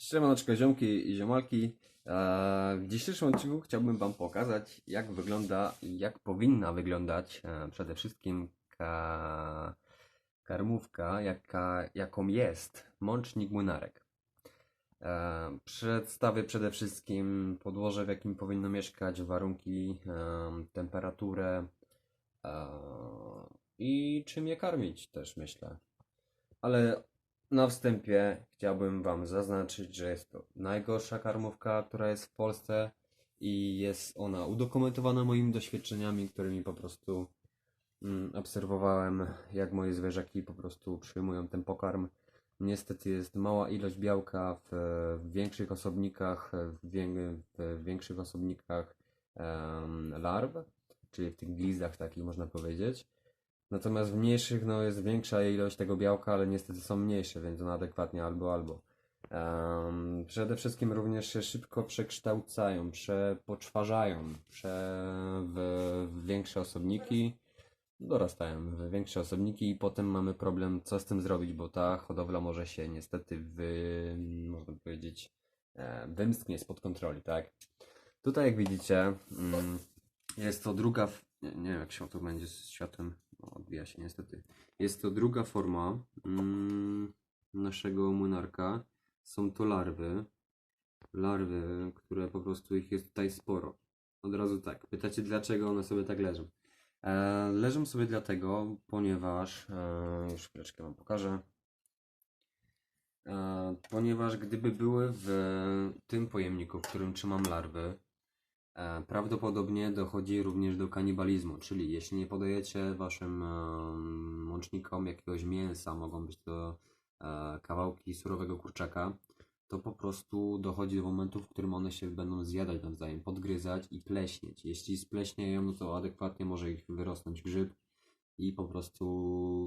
Siemaneczko ziomki i ziomalki. W dzisiejszym odcinku chciałbym Wam pokazać jak wygląda i jak powinna wyglądać e, przede wszystkim ka... karmówka, jaka, jaką jest mącznik młynarek. E, Przedstawię przede wszystkim podłoże w jakim powinno mieszkać, warunki, e, temperaturę i czym je karmić też myślę. Ale na wstępie chciałbym Wam zaznaczyć, że jest to najgorsza karmówka, która jest w Polsce i jest ona udokumentowana moimi doświadczeniami, którymi po prostu mm, obserwowałem, jak moje zwierzaki po prostu przyjmują ten pokarm. Niestety jest mała ilość białka w, w większych osobnikach, w, wię, w większych osobnikach em, larw, czyli w tych glizdach takich można powiedzieć. Natomiast w mniejszych no, jest większa ilość tego białka, ale niestety są mniejsze, więc one adekwatnie albo albo. Em, przede wszystkim również się szybko przekształcają, przepoczwarzają prze, w, w większe osobniki, dorastają w większe osobniki i potem mamy problem, co z tym zrobić, bo ta hodowla może się niestety wy, można powiedzieć, e, wymsknie spod kontroli, tak? Tutaj jak widzicie, mm, jest to druga, nie, nie wiem jak się to będzie z światłem, no, odbija się niestety. Jest to druga forma mm, naszego młynarka. Są to larwy. Larwy, które po prostu ich jest tutaj sporo. Od razu tak. Pytacie dlaczego one sobie tak leżą? E, leżą sobie dlatego, ponieważ, e, już chwileczkę wam pokażę. E, ponieważ gdyby były w tym pojemniku, w którym trzymam larwy, Prawdopodobnie dochodzi również do kanibalizmu, czyli jeśli nie podajecie waszym em, łącznikom jakiegoś mięsa, mogą być to e, kawałki surowego kurczaka, to po prostu dochodzi do momentu, w którym one się będą zjadać nawzajem, podgryzać i pleśnieć. Jeśli spleśnieją, to adekwatnie może ich wyrosnąć grzyb i po prostu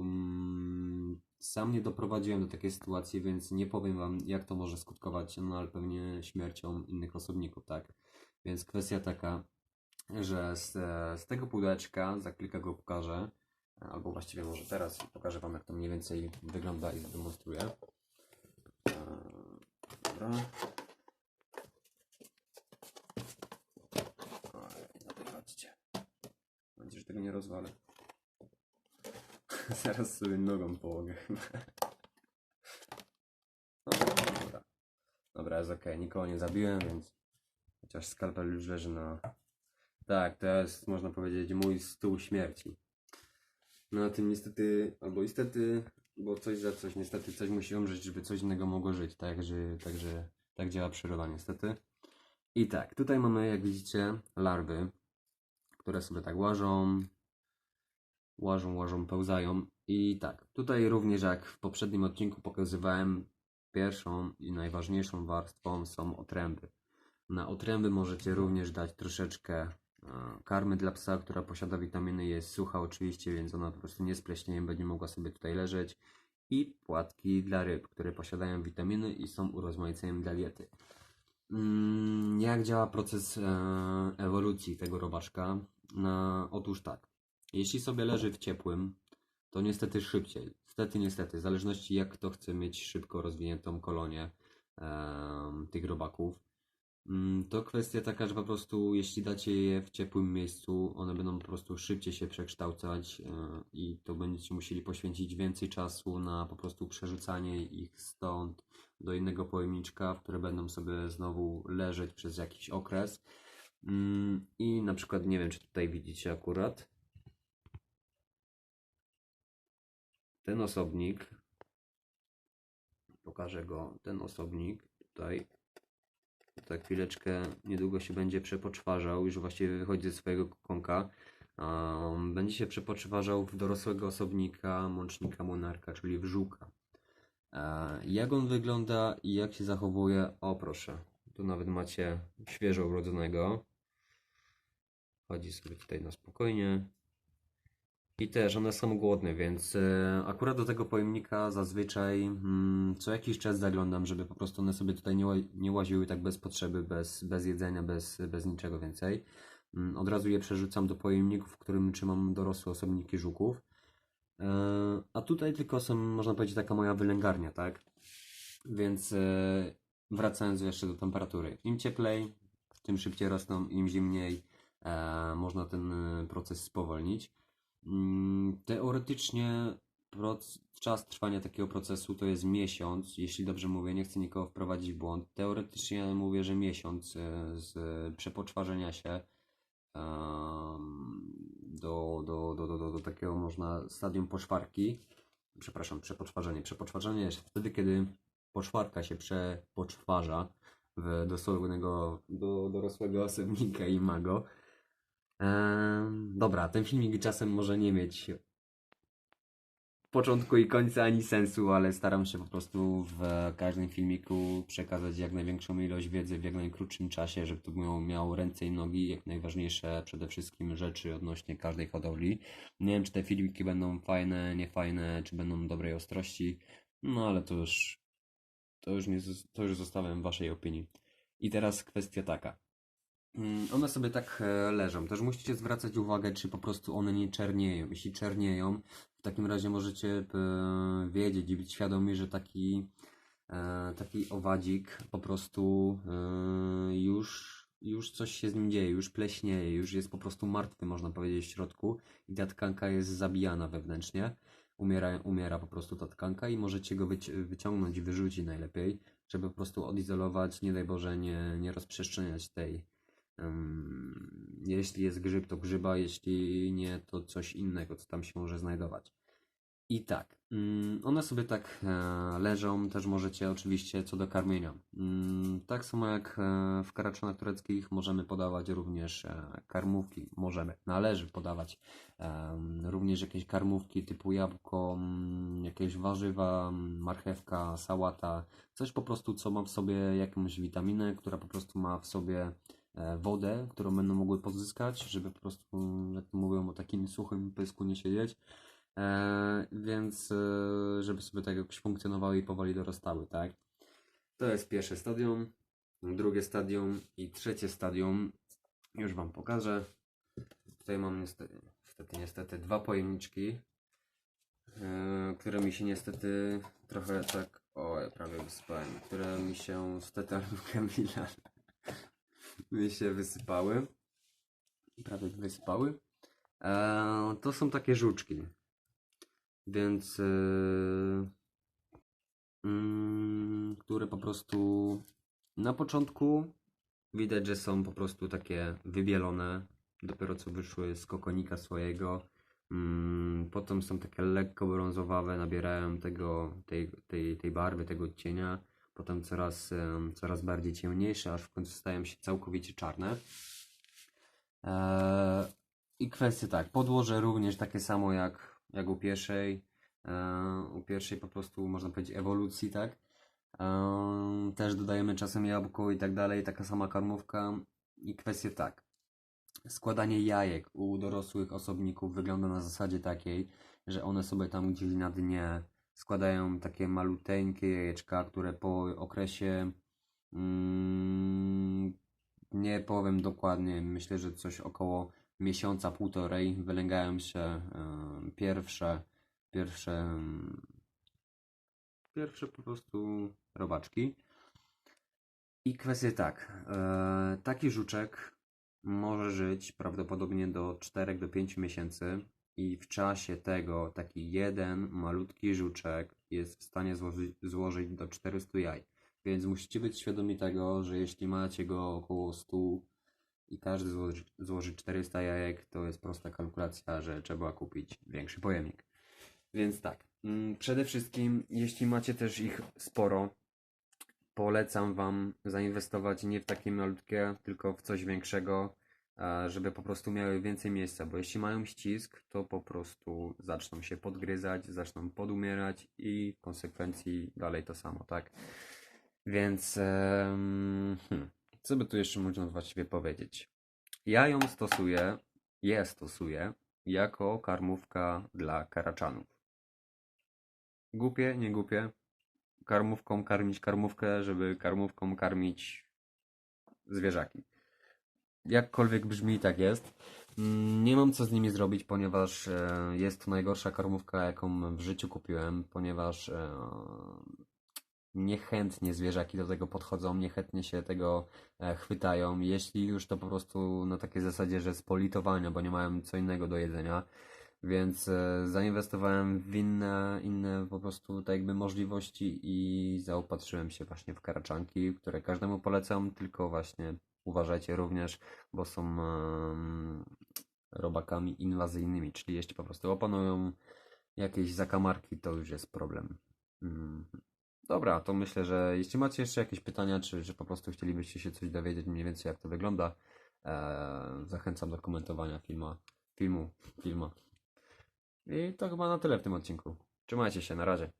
mm, sam nie doprowadziłem do takiej sytuacji, więc nie powiem wam, jak to może skutkować, no ale pewnie śmiercią innych osobników, tak? Więc kwestia taka, że z, z tego pudełeczka, za chwilkę go pokażę, albo właściwie może teraz pokażę Wam, jak to mniej więcej wygląda i zademonstruję. Eee, Dobra. Chodźcie. Mam nadzieję, że tego nie rozwalę. Zaraz sobie nogą połogę chyba. No, dobra. Dobra, jest ok. Nikogo nie zabiłem, więc Chociaż skalpel już leży na. Tak, to jest, można powiedzieć, mój stół śmierci. No na tym niestety, albo niestety, bo coś za coś, niestety coś musi umrzeć, żeby coś innego mogło żyć. Także, także tak działa przyroda, niestety. I tak, tutaj mamy, jak widzicie, larwy, które sobie tak łażą, łażą, łażą, pełzają. I tak, tutaj również jak w poprzednim odcinku pokazywałem, pierwszą i najważniejszą warstwą są otręby. Na otręby możecie również dać troszeczkę e, karmy dla psa, która posiada witaminy. Jest sucha oczywiście, więc ona po prostu nie spleśnieje, będzie mogła sobie tutaj leżeć. I płatki dla ryb, które posiadają witaminy i są urozmaiceniem dla diety. Mm, Jak działa proces e, ewolucji tego robaczka? No, otóż tak. Jeśli sobie leży w ciepłym, to niestety szybciej. Niestety, niestety, w zależności jak kto chce mieć szybko rozwiniętą kolonię tych robaków. Mm, To kwestia taka, że po prostu jeśli dacie je w ciepłym miejscu, one będą po prostu szybciej się przekształcać e, i to będziecie musieli poświęcić więcej czasu na po prostu przerzucanie ich stąd do innego pojemniczka, w które będą sobie znowu leżeć przez jakiś okres. Mm, I na przykład, nie wiem czy tutaj widzicie akurat, ten osobnik, pokażę go, ten osobnik tutaj za chwileczkę, niedługo się będzie przepoczwarzał, już właściwie wychodzi ze swojego kokonka. Um, będzie się przepoczwarzał w dorosłego osobnika, mącznika monarka, czyli w żółka. E, jak on wygląda i jak się zachowuje? O proszę, tu nawet macie świeżo urodzonego. Chodzi sobie tutaj na spokojnie. I też one są głodne, więc e, akurat do tego pojemnika zazwyczaj mm, co jakiś czas zaglądam, żeby po prostu one sobie tutaj nie, nie łaziły tak bez potrzeby, bez, bez jedzenia, bez, bez niczego więcej. Mm, od razu je przerzucam do pojemników, w którym trzymam dorosłe osobniki żuków. E, a tutaj tylko są, można powiedzieć, taka moja wylęgarnia, tak? Więc e, wracając jeszcze do temperatury. Im cieplej, tym szybciej rosną, im zimniej można ten proces spowolnić. Mm, Teoretycznie czas trwania takiego procesu to jest miesiąc, jeśli dobrze mówię, nie chcę nikogo wprowadzić w błąd. Teoretycznie mówię, że miesiąc e, z przepoczwarzenia się do, do, do, do, do takiego można stadium poczwarki. Przepraszam, przepoczwarzenie. Przepoczwarzenie jest wtedy, kiedy poczwarka się przepoczwarza w dosłownego, do dorosłego osobnika i mago. Dobra, ten filmik czasem może nie mieć początku i końca ani sensu, ale staram się po prostu w każdym filmiku przekazać jak największą ilość wiedzy w jak najkrótszym czasie, żeby to miało ręce i nogi, jak najważniejsze przede wszystkim rzeczy odnośnie każdej hodowli. Nie wiem, czy te filmiki będą fajne, niefajne, czy będą dobrej ostrości, no ale to już, to już, nie, to już zostawiam waszej opinii. I teraz kwestia taka. Mm, One sobie tak e, leżą. Też musicie zwracać uwagę, czy po prostu one nie czernieją. Jeśli czernieją, w takim razie możecie e, wiedzieć i być świadomi, że taki, e, taki owadzik po prostu już, już coś się z nim dzieje, już pleśnieje, już jest po prostu martwy, można powiedzieć, w środku i ta tkanka jest zabijana wewnętrznie. Umiera, umiera po prostu ta tkanka i możecie go wyci- wyciągnąć i wyrzucić najlepiej, żeby po prostu odizolować, nie daj Boże, nie, nie rozprzestrzeniać tej, jeśli jest grzyb, to grzyba, jeśli nie, to coś innego, co tam się może znajdować. I tak, ym, one sobie tak e, leżą, też możecie oczywiście co do karmienia. Ym, tak samo jak e, w karaczanach tureckich możemy podawać również e, karmówki, możemy, należy podawać również jakieś karmówki typu jabłko, mm, jakieś warzywa, mm, marchewka, sałata, coś po prostu co ma w sobie jakąś witaminę, która po prostu ma w sobie wodę, którą będą mogły pozyskać, żeby po prostu, jak mówią, o takim suchym pysku nie siedzieć. E, więc e, żeby sobie tak jakoś funkcjonowały i powoli dorastały, tak? To jest pierwsze stadium, drugie stadium i trzecie stadium. Już Wam pokażę. Tutaj mam niestety, niestety, niestety dwa pojemniczki, e, które mi się niestety trochę tak, o, ja prawie wyspałem, które mi się niestety Kamila mi się wysypały. Prawie wysypały. E, to są takie żuczki. Więc e, mm, które po prostu na początku widać, że są po prostu takie wybielone, dopiero co wyszły z kokonika swojego. Mm, potem są takie lekko brązowawe, nabierają tego, tej, tej, tej barwy, tego odcienia. Potem coraz, coraz bardziej ciemniejsze, aż w końcu stają się całkowicie czarne. Eee, I kwestie tak, podłoże również takie samo jak, jak u pierwszej. Eee, u pierwszej po prostu można powiedzieć ewolucji, tak? Eee, też dodajemy czasem jabłko i tak dalej, taka sama karmówka. I kwestie tak. Składanie jajek u dorosłych osobników wygląda na zasadzie takiej, że one sobie tam gdzieś na dnie składają takie maluteńkie jajeczka, które po okresie mm, nie powiem dokładnie, myślę, że coś około miesiąca, półtorej wylęgają się e, pierwsze, pierwsze, pierwsze po prostu robaczki. I kwestie tak, e, taki żuczek może żyć prawdopodobnie do 4 do 5 miesięcy i w czasie tego taki jeden malutki żuczek jest w stanie złożyć, złożyć do 400 jaj. Więc musicie być świadomi tego, że jeśli macie go około 100 i każdy złoży, złoży 400 jajek, to jest prosta kalkulacja, że trzeba kupić większy pojemnik. Więc tak, mm, przede wszystkim, jeśli macie też ich sporo, polecam Wam zainwestować nie w takie malutkie, tylko w coś większego, żeby po prostu miały więcej miejsca, bo jeśli mają ścisk, to po prostu zaczną się podgryzać, zaczną podumierać i w konsekwencji dalej to samo, tak? Więc hmm, co by tu jeszcze można właściwie powiedzieć? Ja ją stosuję, je stosuję jako karmówka dla karaczanów. Głupie, nie głupie. Karmówką karmić karmówkę, żeby karmówką karmić zwierzaki. Jakkolwiek brzmi, tak jest. Mm, Nie mam co z nimi zrobić, ponieważ e, jest to najgorsza karmówka, jaką w życiu kupiłem, ponieważ e, niechętnie zwierzaki do tego podchodzą, niechętnie się tego e, chwytają. Jeśli już to po prostu na takiej zasadzie, że z politowania, bo nie mają co innego do jedzenia. Więc zainwestowałem w inne, inne po prostu tak jakby możliwości i zaopatrzyłem się właśnie w karaczanki, które każdemu polecam, tylko właśnie uważajcie również, bo są robakami inwazyjnymi, czyli jeśli po prostu opanują jakieś zakamarki, to już jest problem. Mm. Dobra, to myślę, że jeśli macie jeszcze jakieś pytania, czy że po prostu chcielibyście się coś dowiedzieć mniej więcej jak to wygląda, e, zachęcam do komentowania filma, filmu, filma. I to chyba na tyle w tym odcinku. Trzymajcie się, na razie.